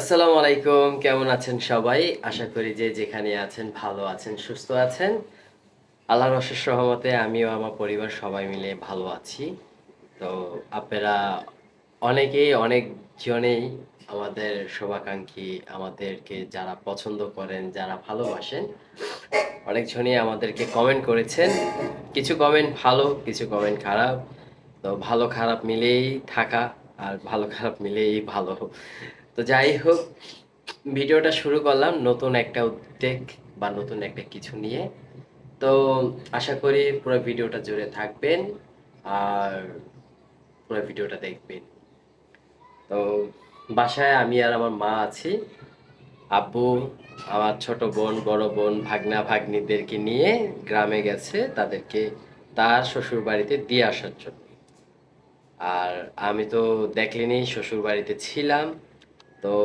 আসসালামু আলাইকুম, কেমন আছেন সবাই? আশা করি যে যেখানে আছেন ভালো আছেন, সুস্থ আছেন। আল্লাহর অশেষ সহমতে আমিও আমার পরিবার সবাই মিলে ভালো আছি। তো আপনারা অনেকেই অনেকজনেই আমাদের শুভাকাঙ্ক্ষী আমাদেরকে যারা পছন্দ করেন, যারা ভালোবাসেন অনেকজনই আমাদেরকে কমেন্ট করেছেন। কিছু কমেন্ট ভালো, কিছু কমেন্ট খারাপ। তো ভালো খারাপ মিলেই থাকা, আর ভালো খারাপ মিলেই ভালো। তো যাই হোক, ভিডিওটা শুরু করলাম নতুন একটা উদ্যোগ বা নতুন একটা কিছু নিয়ে। তো আশা করি পুরো ভিডিওটা জুড়ে থাকবেন আর পুরো ভিডিওটা দেখবেন। তো বাসায় আমি আর আমার মা আছি। আব্বু, আমার ছোট বোন, বড় বোন, ভাগনা, ভাগ্নিদেরকে নিয়ে গ্রামে গেছে। তাদেরকে তার শ্বশুর বাড়িতে দিয়ে আসার জন্য। আর আমি তো দেখলিনি শ্বশুর বাড়িতে ছিলাম। তো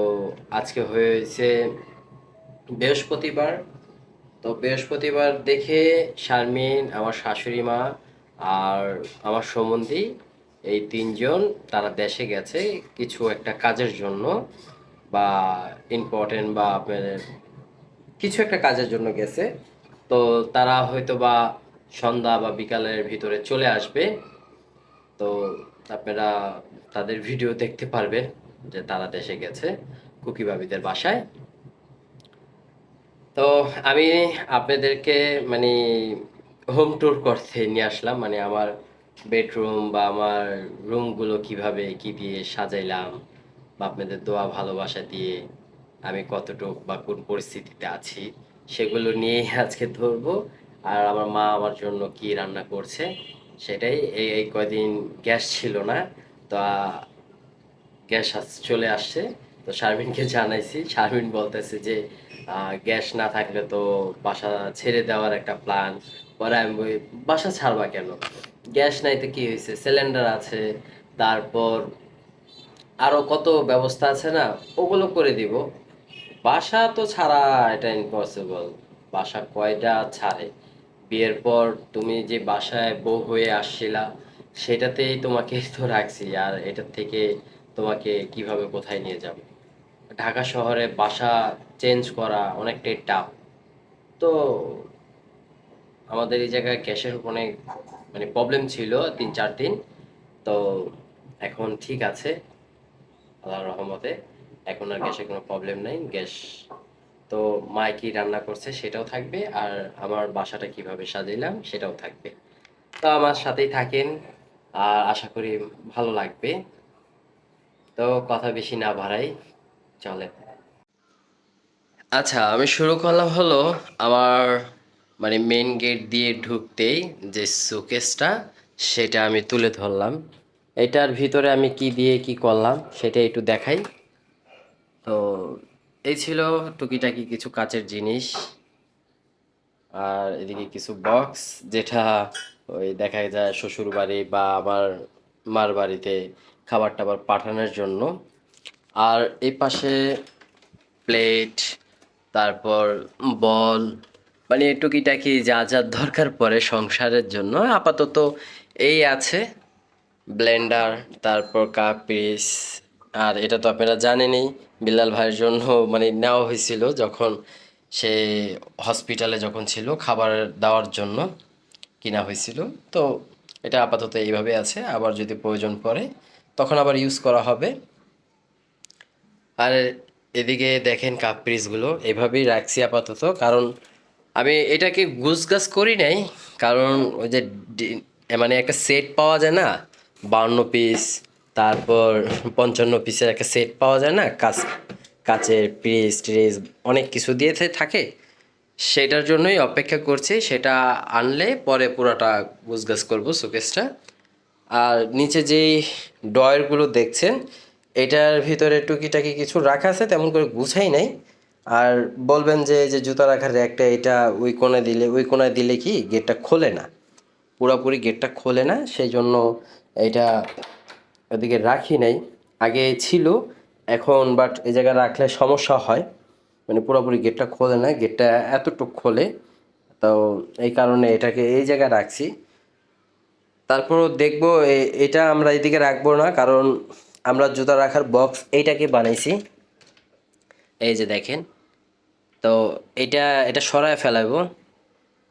আজকে হয়েছে বৃহস্পতিবার। তো বৃহস্পতিবার দেখে শারমিন, আমার শাশুড়ি মা আর আমার সম্বন্ধী এই তিনজন, তারা দেশে গেছে কিছু একটা কাজের জন্য বা ইম্পর্টেন্ট বা আপনার কিছু একটা কাজের জন্য গেছে। তো তারা হয়তো বা সন্ধ্যা বা বিকালের ভিতরে চলে আসবে। তো আপনারা তাদের ভিডিও দেখতে পারবেন। যে তারা দেশে গেছে কুকি বাবিদের বাসায়। তো আমি আপনাদেরকে মানে হোম ট্যুর করতে নিয়ে আসলাম মানে আমার বেডরুম বা আমার রুমগুলো কীভাবে কি দিয়ে সাজাইলাম বা আপনাদের দোয়া ভালোবাসা দিয়ে আমি কতটুক বা কোন পরিস্থিতিতে আছি সেগুলো নিয়েই আজকে ধরবো। আর আমার মা আমার জন্য কি রান্না করছে সেটাই এই কয়দিন গ্যাস ছিল না। তো গ্যাস চলে আসছে। তো শারমিনকে জানাইছি। শারমিন বলতেছে যে গ্যাস না থাকলে তো বাসা ছেড়ে দেওয়ার একটা প্ল্যান পরে আমি বাসা ছাড়বা কেন? গ্যাস নাই তো কি হয়েছে সিলিন্ডার আছে, তারপর আরও কত ব্যবস্থা আছে না, ওগুলো করে দিব। বাসা তো ছাড়া এটা ইম্পসিবল বাসা কয়টা ছাড়ে? বিয়ের পর তুমি যে বাসায় বউ হয়ে আসছিলা, সেটাতেই তোমাকে তো রাখছি। আর এটার থেকে তোমাকে কীভাবে কোথায় নিয়ে যাব? ঢাকা শহরে বাসা চেঞ্জ করা অনেকটাই টাফ তো আমাদের এই জায়গায় গ্যাসের অনেক মানে প্রবলেম ছিল তিন চার দিন। তো এখন ঠিক আছে, আল্লাহর রহমতে। এখন আর গ্যাসের কোনো প্রবলেম নাই, গ্যাস তো মা কি রান্না করছে সেটাও থাকবে আর আমার বাসাটা কীভাবে সাজাইলাম সেটাও থাকবে। তো আমার সাথেই থাকেন, আর আশা করি ভালো লাগবে। তো কথা বেশি না বাড়াই, চলে। আচ্ছা আমি শুরু করলাম হলো আমার মানে মেন গেট দিয়ে ঢুকতেই যে শোকেসটা সেটা আমি তুলে ধরলাম। এটার ভিতরে আমি কি দিয়ে কি করলাম, সেটা একটু দেখাই। তো এই ছিল টুকিটাকি কিছু কাচের জিনিস। আর এদিকে কিছু বক্স যেটা ওই দেখা যায় শ্বশুর বাড়ি বা আমার মার বাড়িতে খাবার টাবার পাঠানোর জন্য। আর এই পাশে প্লেট তারপর বল মানে টুকিটাকি যা যা দরকার পড়ে সংসারের জন্য। আপাতত এই আছে ব্লেন্ডার তারপর কাপ পিস আর এটা তো আপনারা জানেনই, বিল্লাল ভাইয়ের জন্য মানে নেওয়া হয়েছিল যখন সে হসপিটালে যখন ছিল খাবার দেওয়ার জন্য কিনা হয়েছিল। তো এটা আপাতত এইভাবে আছে, আবার যদি প্রয়োজন পড়ে তখন আবার ইউজ করা হবে। আর এদিকে দেখেন কাপ পিসগুলো এভাবেই রাখছি আপাতত। কারণ আমি এটাকে গুছগাছ করি নাই, কারণ ওই যে মানে একটা সেট পাওয়া যায় না, বাউন্ন পিস তারপর পঞ্চান্ন পিসের একটা সেট পাওয়া যায় না কাচ কাচের পিস টিস, অনেক কিছু দিয়ে থাকে। সেটার জন্যই অপেক্ষা করছি, সেটা আনলে পরে পুরোটা গুছগাছ করব শোকেসটা আর নিচে যেই ডয়ারগুলো দেখছেন, এটার ভিতরে টুকিটাকি কিছু রাখা আছে, তেমন করে গুছাই নাই। আর বলবেন যে যে জুতা রাখার র্যাকটা, এটা ওই কোণে দিলে, ওই কোণায় দিলে কি গেটটা খোলে না? পুরোপুরি গেটটা খোলে না সেই জন্য এটা ওদিকে রাখি নাই। আগে ছিল, এখন বাট এই জায়গায় রাখলে সমস্যা হয়। মানে পুরোপুরি গেটটা খোলে না, গেটটা এতটুকু খোলে। তো এই কারণে এটাকে এই জায়গায় রাখছি। তারপরও দেখব এটা আমরা এদিকে রাখব না, কারণ আমরা জুতা রাখার বক্স এইটাকে বানাইছি। এই যে দেখেন, তো এটা এটা সরায় ফেলাবো,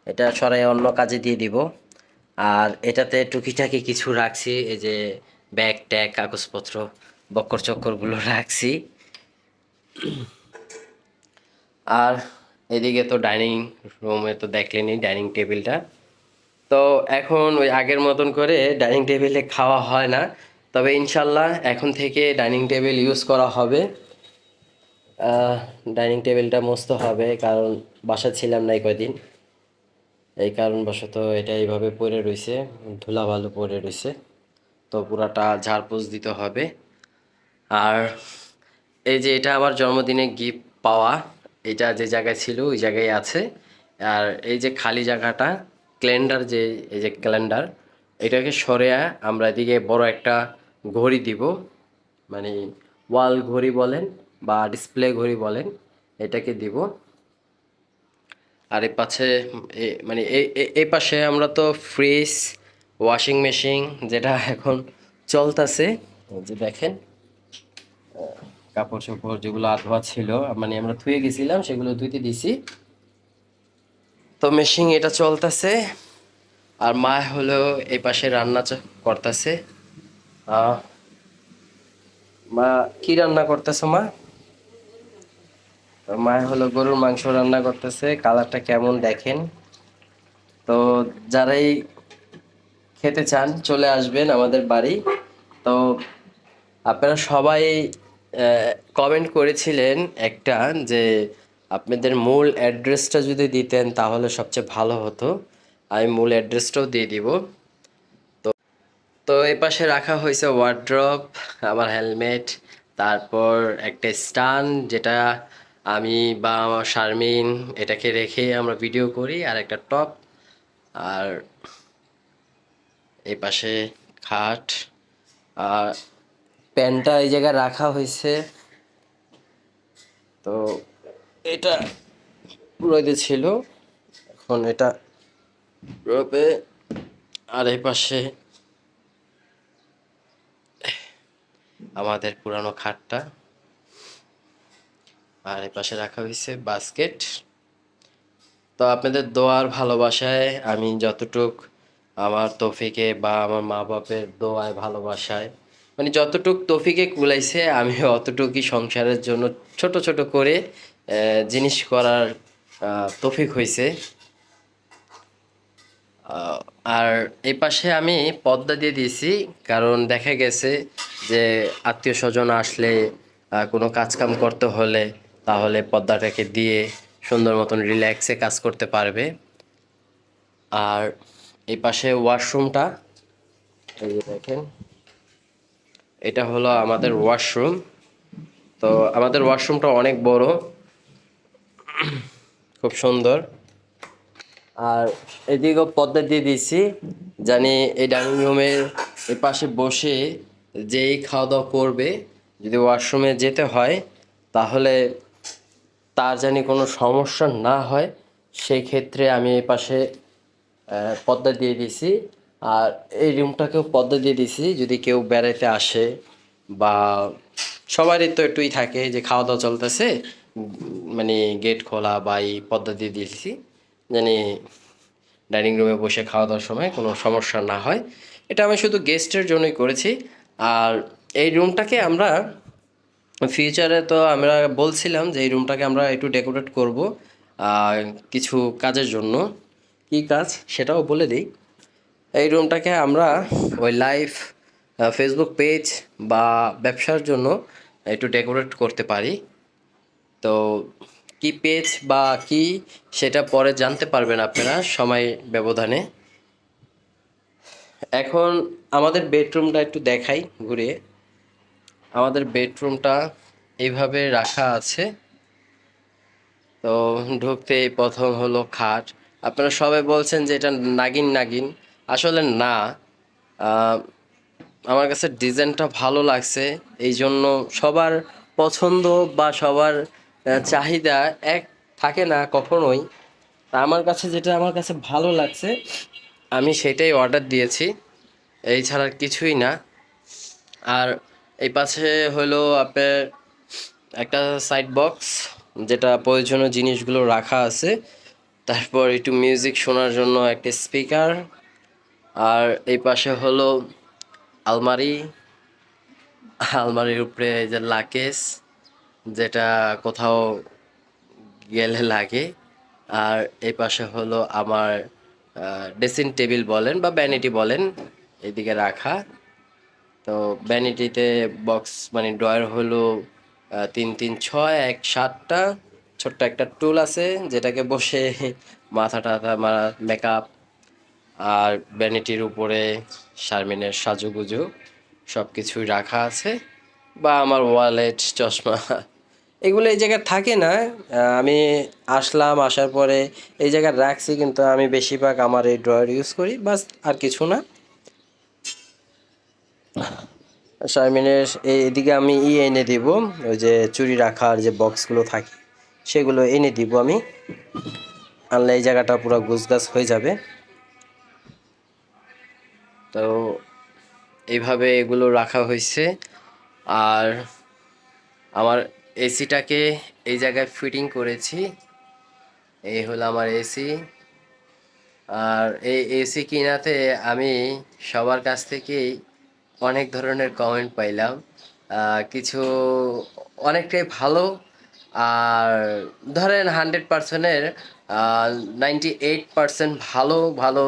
এটা সরাই অন্য কাজে দিয়ে দিব। আর এটাতে টুকিটাকি কিছু রাখছি, এই যে ব্যাগ, ট্যাগ, কাগজপত্র, বক্কর চক্করগুলো রাখছি। আর এদিকে তো ডাইনিং রুমে তো দেখলেনি ডাইনিং টেবিলটা। তো এখন ওই আগের মতন করে ডাইনিং টেবিলে খাওয়া হয় না। তবে ইনশাল্লাহ এখন থেকে ডাইনিং টেবিল ইউজ করা হবে। ডাইনিং টেবিলটা মস্ত হবে, কারণ বাসা ছিলাম না কয়দিন। এই কারণবশত এটা এইভাবে পড়ে রয়েছে ধুলা ভালো পড়ে রয়েছে তো পুরাটা ঝাড়পোছ দিতে হবে। আর এই যে এটা আমার জন্মদিনে গিফট পাওয়া, এটা যে জায়গায় ছিল ওই জায়গায় আছে। আর এই যে খালি জায়গাটা ক্যালেন্ডার যে, এই যে ক্যালেন্ডার এটাকে সরিয়ে আমরা এদিকে বড় একটা ঘড়ি দিব। মানে ওয়াল ঘড়ি বলেন বা ডিসপ্লে ঘড়ি বলেন, এটাকে দিব। আর এই পাশে, এ- মানে এই পাশে আমরা তো ফ্রিজ ওয়াশিং মেশিন যেটা এখন চলতেছে যে দেখেন। কাপড় চোপড় যেগুলো আধোয়া ছিল মানে আমরা ধুয়ে গেছিলাম, সেগুলো ধুইতে দিছি। তো মেশিন এটা চলতেছে, আর মা হলো এই পাশে রান্না করতেছে। মা কি রান্না করতেছে মা? মা হলো গরুর মাংস রান্না করতেছে, কালারটা কেমন দেখেন? তো যারাই খেতে চান, চলে আসবেন আমাদের বাড়ি। তো আপনারা সবাই কমেন্ট করেছিলেন একটা যে আপনাদের মূল অ্যাড্রেসটা যদি দিতেন তাহলে সবচেয়ে ভালো হতো। আমি মূল অ্যাড্রেসটাও দিয়ে দিব। তো তো এ পাশে রাখা হয়েছে ওয়ার্ড্রপ আমার হেলমেট তারপর একটা স্টান যেটা আমি বা আমার শারমিন এটাকে রেখে আমরা ভিডিও করি, আর একটা টপ আর এই পাশে খাট, আর প্যান্টটা এই জায়গায় রাখা হয়েছে। তো এটা রোদে ছিল। এখন এটা রবে আর এই পাশে আমাদের পুরানো খাটটা। আর এই পাশে রাখা হয়েছে বাস্কেট। তো আপনাদের দোয়ার ভালোবাসায় আমি যতটুক আমার তৌফিকে বা আমার মা বাপের দোয়ায় ভালোবাসায় মানে যতটুক তৌফিকে কুলাইছে, আমি অতটুকুই সংসারের জন্য ছোট ছোট করে জিনিস করার তৌফিক হয়েছে আর এই পাশে আমি পর্দা দিয়ে দিয়েছি, কারণ দেখা গেছে যে আত্মীয় স্বজন আসলে কোনো কাজকাম করতে হলে তাহলে পর্দাটাকে দিয়ে সুন্দর মতন রিল্যাক্সে কাজ করতে পারবে। আর এই পাশে ওয়াশরুমটা দেখেন। এটা হলো আমাদের ওয়াশরুম তো আমাদের ওয়াশরুমটা অনেক বড়। খুব সুন্দর। আর এদিকেও পর্দা দিয়ে দিয়েছি। জানি এই ডাইনিং রুমের এ পাশে বসে যেই খাওয়া দাওয়া করবে, যদি ওয়াশরুমে যেতে হয়, তাহলে তার জানি কোনো সমস্যা না হয়, সেই ক্ষেত্রে আমি এই পাশে পর্দা দিয়ে দিয়েছি। আর এই রুমটাকেও পর্দা দিয়ে দিয়েছি যদি কেউ বেড়াতে আসে বা সবারই তো একটুই থাকে যে খাওয়া দাওয়া চলতেছে মানে গেট খোলা বা এই পর্দা দিয়ে দিয়েছি জানি ডাইনিং রুমে বসে খাওয়া দাওয়ার সময় কোনো সমস্যা না হয়। এটা আমি শুধু গেস্টের জন্যই করেছি। আর এই রুমটাকে আমরা ফিউচারে তো আমরা বলছিলাম যে এই রুমটাকে আমরা একটু ডেকোরেট করব কিছু কাজের জন্য। কি কাজ? সেটাও বলে দিই। এই রুমটাকে আমরা ওই লাইভ ফেসবুক পেজ বা ব্যবসার জন্য একটু ডেকোরেট করতে পারি। তো কি পেজ বা কি সেটা পরে জানতে পারবেন আপনারা সময় ব্যবধানে। এখন আমাদের বেডরুমটা একটু দেখাই ঘুরে। আমাদের বেডরুমটা এইভাবে রাখা আছে। তো ঢুকতে প্রথম হলো খাট। আপনারা সবাই বলছেন যে এটা নাগিন নাগিন। আসলে না। আমার কাছে ডিজাইনটা ভালো লাগছে। এই জন্য সবার পছন্দ বা সবার চাহিদা এক থাকে না কখনোই। আমার কাছে যেটা আমার কাছে ভালো লাগছে, আমি সেটাই অর্ডার দিয়েছি। এই ছাড়া কিছুই না। আর এই পাশে হলো আপনার একটা সাইড বক্স যেটা প্রয়োজনীয় জিনিসগুলো রাখা আছে। তারপর একটু মিউজিক শোনার জন্য একটা স্পিকার আর এই পাশে হলো আলমারি। আলমারির উপরে এই যে লাকেশ যেটা কোথাও গেলে লাগে। আর এই পাশে হলো আমার ড্রেসিং টেবিল বলেন বা ব্যানিটি বলেন, এদিকে রাখা। তো ব্যানিটিতে বক্স মানে ড্রয়ার হলো তিন তিন, ছয়, এক, সাতটা। ছোট্ট একটা টুল আছে, যেটাকে বসে মাথা টাথা মারা মেকআপ আর ভ্যানিটির উপরে শারমিনের সাজুগুজু সব কিছুই রাখা আছে বা আমার ওয়ালেট চশমা, এগুলো এই জায়গায় থাকে না। আমি আসলাম, আসার পরে এই জায়গায় রাখছি, কিন্তু আমি বেশিরভাগ আমার এই ড্রয়ার ইউজ করি, বাস আর কিছু না। শারমিনের এদিকে আমি ই এনে দিব, ওই যে চুরি রাখার যে বক্সগুলো থাকে, সেগুলো এনে দিব আমি। আনলে এই জায়গাটা পুরো গুছগাছ হয়ে যাবে। তো এইভাবে এগুলো রাখা হয়েছে। আর আমার এসিটাকে এই জায়গায় ফিটিং করেছি। এই হলো আমার এসি। আর এই এসি কিনাতে আমি সবার কাছ থেকেই অনেক ধরনের কমেন্ট পাইলাম। কিছু অনেকটাই ভালো। আর ধরেন হান্ড্রেড পার্সেন্টের নাইনটি এইট পার্সেন্ট ভালো ভালো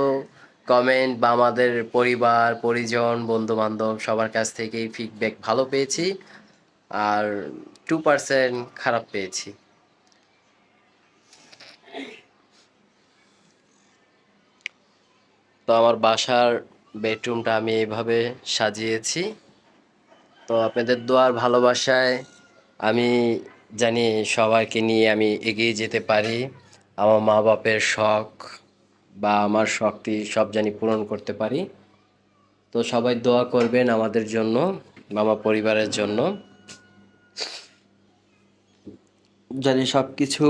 কমেন্ট বা আমাদের পরিবার, পরিজন বন্ধু বান্ধব সবার কাছ থেকেই ফিডব্যাক ভালো পেয়েছি আর টু পার্সেন্ট খারাপ পেয়েছি। তো আমার বাসার বেডরুমটা আমি এইভাবে সাজিয়েছি। তো আপনাদের দোয়ার ভালোবাসায় আমি জানি সবাইকে নিয়ে আমি এগিয়ে যেতে পারি। আমার মা বাপের শখ বা আমার শক্তি সব জানি পূরণ করতে পারি। তো সবাই দোয়া করবেন আমাদের জন্য বা আমার পরিবারের জন্য। জানি সব কিছু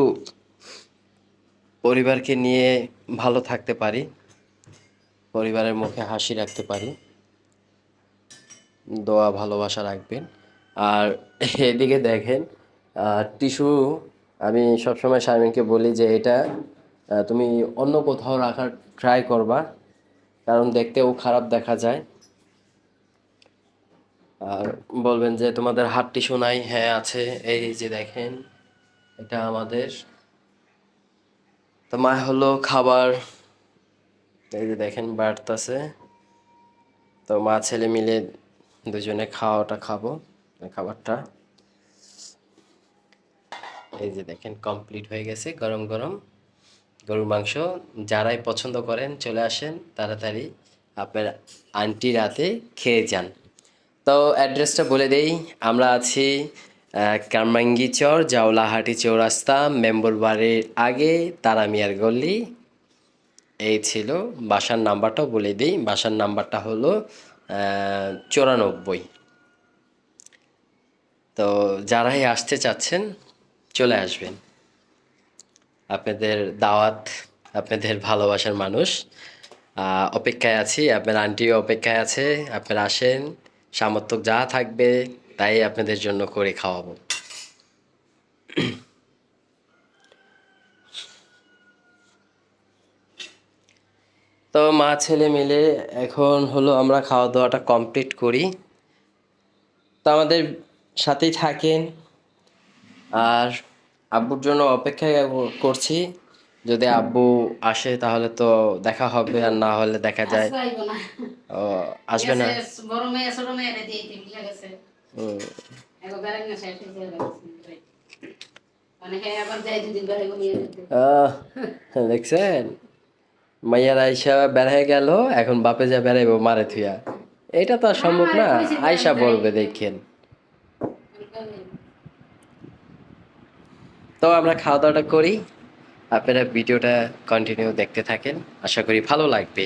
পরিবারকে নিয়ে ভালো থাকতে পারি, পরিবারের মুখে হাসি রাখতে পারি। দোয়া, ভালোবাসা রাখবেন। আর এদিকে দেখেন টিস্যু আমি সবসময় শারমিনকে বলি যে এটা তুমি অন্য কোথাও রাখার ট্রাই করবা, কারণ দেখতেও খারাপ দেখা যায়। আর বলবেন যে তোমাদের হাত টিস্যু নাই হ্যাঁ আছে, এই যে দেখেন, এটা আমাদের। তো মা হলো খাবার, এই যে দেখেন, বাড়তাছে। তো মা, ছেলে মিলে দুজনে খাওয়াটা খাব, খাবারটা। এই যে দেখেন কমপ্লিট হয়ে গেছে, গরম গরম। গরুর মাংস যারাই পছন্দ করেন চলে আসেন তাড়াতাড়ি আপনার আন্টি রাতে খেয়ে যান। তো অ্যাড্রেসটা বলে দেই, আমরা আছি কারমাঙ্গি চর জাওলাহাটি চৌরাস্তা, মেম্বর বাড়ির আগে তারামিয়ার গল্লি এই ছিল বাসার নাম্বারটাও বলে দিই, বাসার নাম্বারটা হলো চুরানব্বই। তো যারাই আসতে চাচ্ছেন চলে আসবেন। আপনাদের দাওয়াত আপনাদের ভালোবাসার মানুষ। অপেক্ষায় আছি, আপনার আন্টিও অপেক্ষায় আছে, আপনারা আসেন, সামর্থ্য যা থাকবে তাই আপনাদের জন্য করে খাওয়াবো। তো মা ছেলে মিলে এখন হলো আমরা খাওয়া দাওয়াটা কমপ্লিট করি। তো আমাদের সাথেই থাকেন। আর আব্বুর জন্য অপেক্ষা করছি। যদি আব্বু আসে তাহলে তো দেখা হবে আর না হলে দেখা যায়। আসবে না? বড় মেয়ে ছোট মেয়ে দিয়ে গেছে। হয়ে মানে হ্যাঁ যেতে। আহ, দেখছেন? মাইয়ার আইসা বেড়াই গেল এখন বাপে যা বেড়াইবো মারে থুয়া এটা তো আর সম্ভব না আয়সা বলবে দেখেন। তো আমরা খাওয়া দাওয়াটা করি। আপনারা ভিডিওটা কন্টিনিউ দেখতে থাকেন। আশা করি ভালো লাগবে।